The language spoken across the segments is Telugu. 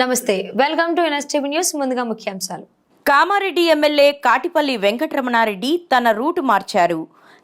నమస్తే వెల్కమ్ టు ఎన్ఎస్టీవీ న్యూస్ ముందుగా ముఖ్యాంశాలు. కామారెడ్డి ఎమ్మెల్యే కాటిపల్లి వెంకటరమణారెడ్డి తన రూటు మార్చారు.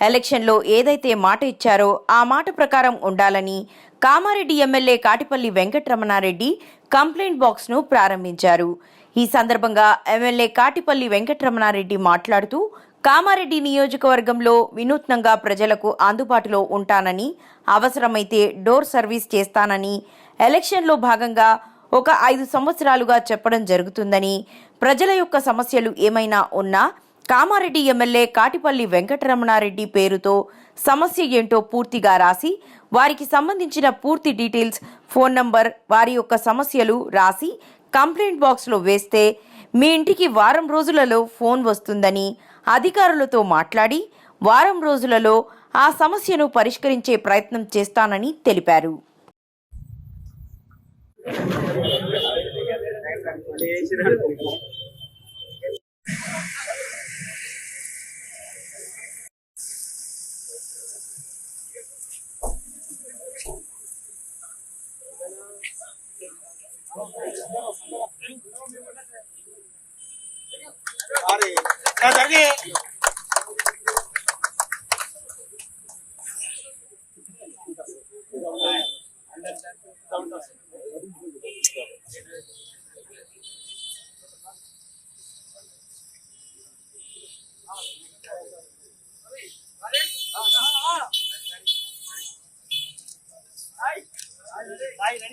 ఎలక్షన్లో ఏదైతే మాట ఇచ్చారో ఆ మాట ప్రకారం ఉండాలని కామారెడ్డి ఎమ్మెల్యే కాటిపల్లి వెంకటరమణారెడ్డి కంప్లైంట్ బాక్స్ను ప్రారంభించారు. ఈ సందర్భంగా ఎమ్మెల్యే కాటిపల్లి వెంకటరమణారెడ్డి మాట్లాడుతూ కామారెడ్డి నియోజకవర్గంలో వినూత్నంగా ప్రజలకు అందుబాటులో ఉంటానని అవసరమైతే డోర్ సర్వీస్ చేస్తానని ఎలక్షన్లో భాగంగా ఒక ఐదు సంవత్సరాలుగా చెప్పడం జరుగుతుందని ప్రజల యొక్క సమస్యలు ఏమైనా ఉన్నా కామారెడ్డి ఎమ్మెల్యే కాటిపల్లి వెంకటరమణారెడ్డి పేరుతో సమస్య ఏంటో పూర్తిగా రాసి వారికి సంబంధించిన పూర్తి డీటెయిల్స్ ఫోన్ నంబర్ వారి యొక్క సమస్యలు రాసి కంప్లైంట్ బాక్స్లో వేస్తే మీ ఇంటికి వారం రోజులలో ఫోన్ వస్తుందని అధికారులతో మాట్లాడి వారం రోజులలో ఆ సమస్యను పరిష్కరించే ప్రయత్నం చేస్తానని తెలిపారు. Aduh,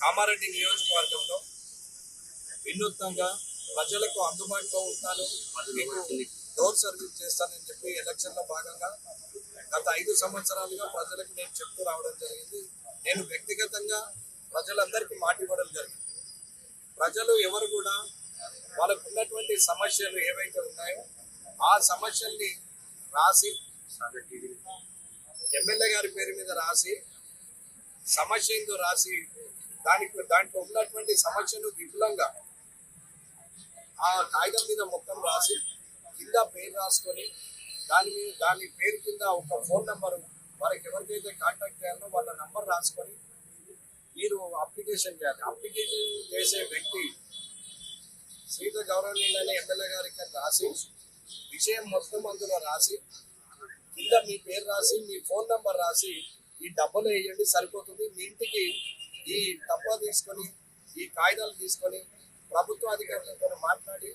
కామారెడ్డి నియోజకవర్గంలో వినూత్నంగా ప్రజలకు అందుబాటులో ఉంటాను. డోర్ సర్వీస్ చేస్తానని చెప్పి ఎలక్షన్లో భాగంగా గత ఐదు సంవత్సరాలుగా ప్రజలకు నేను చెప్తూ రావడం జరిగింది. నేను వ్యక్తిగతంగా ప్రజలందరికీ మాట ఇవ్వడం జరిగింది. ప్రజలు ఎవరు కూడా వాళ్ళకు ఉన్నటువంటి సమస్యలు ఏవైతే ఉన్నాయో ఆ సమస్యల్ని రాసి ఎమ్మెల్యే గారి పేరు మీద రాసి సమస్య ఏందో రాసి దానికి దాంట్లో ఉన్నటువంటి సమస్యను విపులంగా ఆ కాగితం మీద మొత్తం రాసి కింద పేరు రాసుకొని దాని మీద దాని పేరు కింద ఒక ఫోన్ నెంబర్ వారికి ఎవరికైతే కాంటాక్ట్ చేయాలో వాళ్ళ నంబర్ రాసుకొని మీరు అప్లికేషన్ చేయాలి. అప్లికేషన్ చేసే వ్యక్తి సీత గౌరవనీయులైన ఎమ్మెల్యే గారికి రాసి విషయం మొత్తం అందులో రాసి కింద మీ పేరు రాసి మీ ఫోన్ నెంబర్ రాసి ఈ డబ్బులు వేయండి సరిపోతుంది. మీ ఇంటికి ఈ డబ్బా తీసుకొని ఈ కాగితాలు తీసుకొని ప్రభుత్వ అధికారులతో మాట్లాడి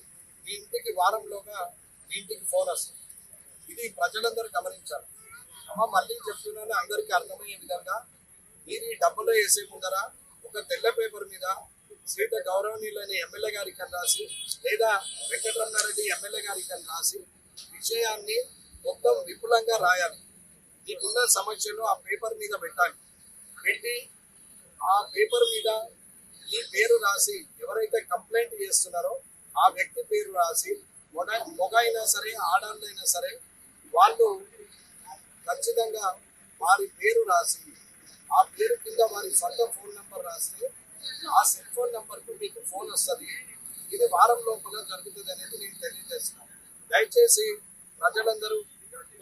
మీ ఇంటికి వారంలోగా మీ ఇంటికి ఫోన్ వస్తుంది. ఇది ప్రజలందరూ గమనించాలి. అమ్మ మళ్ళీ చెప్తున్నాను అందరికీ అర్థమయ్యే విధంగా మీరు ఈ డబ్బులు వేసే ముందర ఒక తెల్ల పేపర్ మీద శ్రీత గౌరవనీయులని ఎమ్మెల్యే గారికి అని రాసి లేదా వెంకటరమణారెడ్డి ఎమ్మెల్యే గారికి అని రాసి విషయాన్ని మొత్తం విపులంగా రాయాలి. మీకున్న సమస్యను ఆ పేపర్ మీద పెట్టాలి. పెట్టి ఆ పేపర్ మీద ఈ పేరు రాసి ఎవరైతే కంప్లైంట్ చేస్తున్నారో ఆ వ్యక్తి పేరు రాసి మొగ మొగ అయినా సరే ఆడాళ్ళైనా సరే వాళ్ళు ఖచ్చితంగా వారి పేరు రాసి ఆ పేరు కింద వారి సొంత ఫోన్ నెంబర్ రాస్తే ఆ సెల్ ఫోన్ నెంబర్కు మీకు ఫోన్ వస్తుంది. ఇది వారం లోపల జరుగుతుంది అనేది నేను తెలియజేస్తున్నాను. దయచేసి ప్రజలందరూ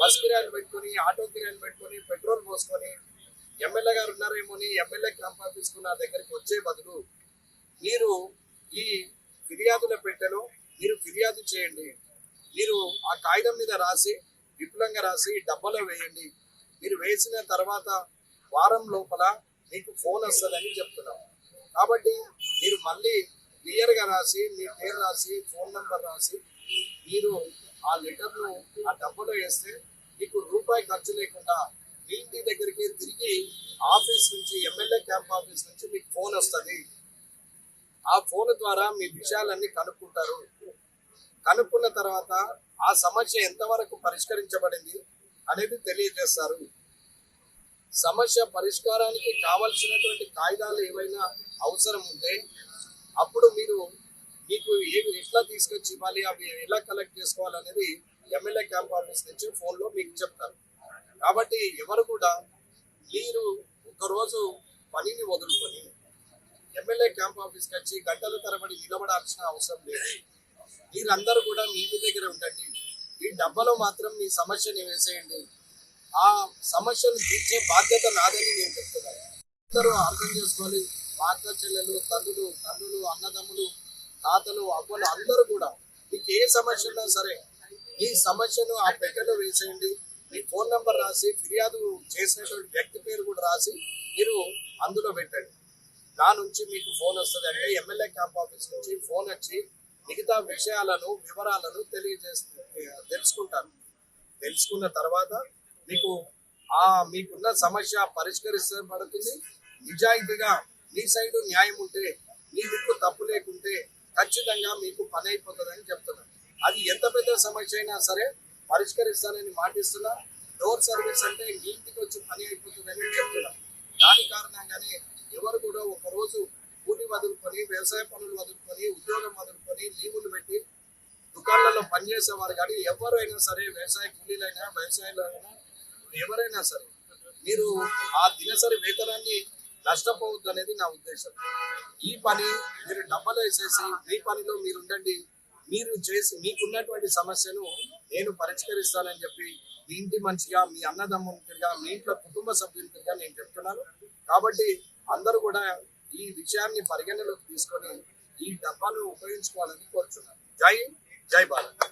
బస్ కిరాయిలు పెట్టుకొని ఆటో కిరాయిలు పెట్టుకొని పెట్రోల్ పోసుకొని ఎమ్మెల్యే గారు ఉన్నారేమో అని ఎమ్మెల్యే క్యాంప్ ఆఫీస్కు నా దగ్గరికి వచ్చే బదులు మీరు ఈ ఫిర్యాదుల పెట్టెలో మీరు ఫిర్యాదు చేయండి. మీరు ఆ కాగితం మీద రాసి విపులంగా రాసి డబ్బలో వేయండి. మీరు వేసిన తర్వాత వారం లోపల మీకు ఫోన్ వస్తుందని చెప్తున్నాం. కాబట్టి మీరు మళ్ళీ క్లియర్గా రాసి మీ పేరు రాసి ఫోన్ నెంబర్ రాసి మీరు ఆ లెటర్ను ఆ డబ్బులో వేస్తే మీకు రూపాయి ఖర్చు లేకుండా మీ ఇంటి దగ్గరికి తిరిగి ఆఫీస్ నుంచి ఎమ్మెల్యే క్యాంప్ ఆఫీస్ నుంచి మీకు ఫోన్ వస్తుంది. ఆ ఫోన్ ద్వారా మీ విషయాలన్నీ కనుక్కుంటారు. కనుక్కున్న తర్వాత ఆ సమస్య ఎంతవరకు పరిష్కరించబడింది అనేది తెలియజేస్తారు. సమస్య పరిష్కారానికి కావలసినటువంటి కాగితాలు ఏవైనా అవసరం ఉంటే అప్పుడు మీరు మీకు ఏవి ఎట్లా తీసుకొచ్చి ఇవ్వాలి అవి ఎలా కలెక్ట్ చేసుకోవాలనేది ఎమ్మెల్యే క్యాంప్ ఆఫీస్ నుంచి ఫోన్లో మీకు చెప్తారు కాబట్టి ఎవరు కూడా మీరు ఒకరోజు పనిని వదులుకొని ఎమ్మెల్యే క్యాంప్ ఆఫీస్కి వచ్చి గంటల తరబడి నిలబడాల్సిన అవసరం లేదు. మీరందరూ కూడా మీ ఇంటి దగ్గర ఉండండి. ఈ డబ్బాలో మాత్రం మీ సమస్యని వేసేయండి. ఆ సమస్యను తీర్చే బాధ్యత నాదని నేను చెప్తున్నాను. అందరూ అర్థం చేసుకోవాలి. మా చెల్లెలు తల్లులు తండ్రులు అన్నదమ్ములు తాతలు అవ్వలు అందరూ కూడా మీకు ఏ సమస్య ఉన్నా సరే ఈ సమస్యను ఆ పెట్టెలో వేసేయండి. మీ ఫోన్ నంబర్ రాసి ఫిర్యాదు చేసినటువంటి వ్యక్తి పేరు కూడా రాసి మీరు అందులో పెట్టండి. నా నుంచి మీకు ఫోన్ వస్తుంది అంటే ఎమ్మెల్యే క్యాంప్ ఆఫీస్ నుంచి ఫోన్ వచ్చి మిగతా విషయాలను వివరాలను తెలియజేస్తుంది తెలుసుకుంటారు. తెలుసుకున్న తర్వాత మీకు ఆ మీకున్న సమస్య పరిష్కరించబడుతుంది నిజాయితీగా మీ సైడ్ న్యాయం ఉంటే మీ దిక్కు తప్పు లేకుంటే ఖచ్చితంగా మీకు పని అయిపోతుందని చెప్తున్నాను. అది ఎంత పెద్ద సమస్య అయినా సరే పరిష్కరిస్తానని మాటిస్తున్నా. డోర్ సర్వీస్ అంటే ఇంటికి వచ్చి పని అయిపోతుందని చెప్తున్నా. దాని కారణంగానే ఎవరు కూడా ఒకరోజు కూలి వదులుకొని వ్యవసాయ పనులు వదులుకొని ఉద్యోగం వదులుకొని లీవులు పెట్టి దుకాణాల్లో పనిచేసేవారు కానీ ఎవరైనా సరే వ్యవసాయ కూలీలైనా వ్యవసాయాలైనా ఎవరైనా సరే మీరు ఆ దినసరి వేతనాన్ని నష్టపోవద్దు అనేది నా ఉద్దేశం. ఈ పని మీరు డబ్బలు వేసేసి మీ పనిలో మీరు ఉండండి. మీరు చేసి మీకున్నటువంటి సమస్యను నేను పరిష్కరిస్తానని చెప్పి మీ ఇంటి మంచిగా మీ అన్నదమ్ములుగా మీ ఇంట్లో కుటుంబ సభ్యులుగా నేను చెప్తున్నాను. కాబట్టి అందరూ కూడా ఈ విషయాన్ని పరిగణలోకి తీసుకొని ఈ డబ్బాను ఉపయోగించుకోవాలని కోరుచున్నాను. జై జై భారత్.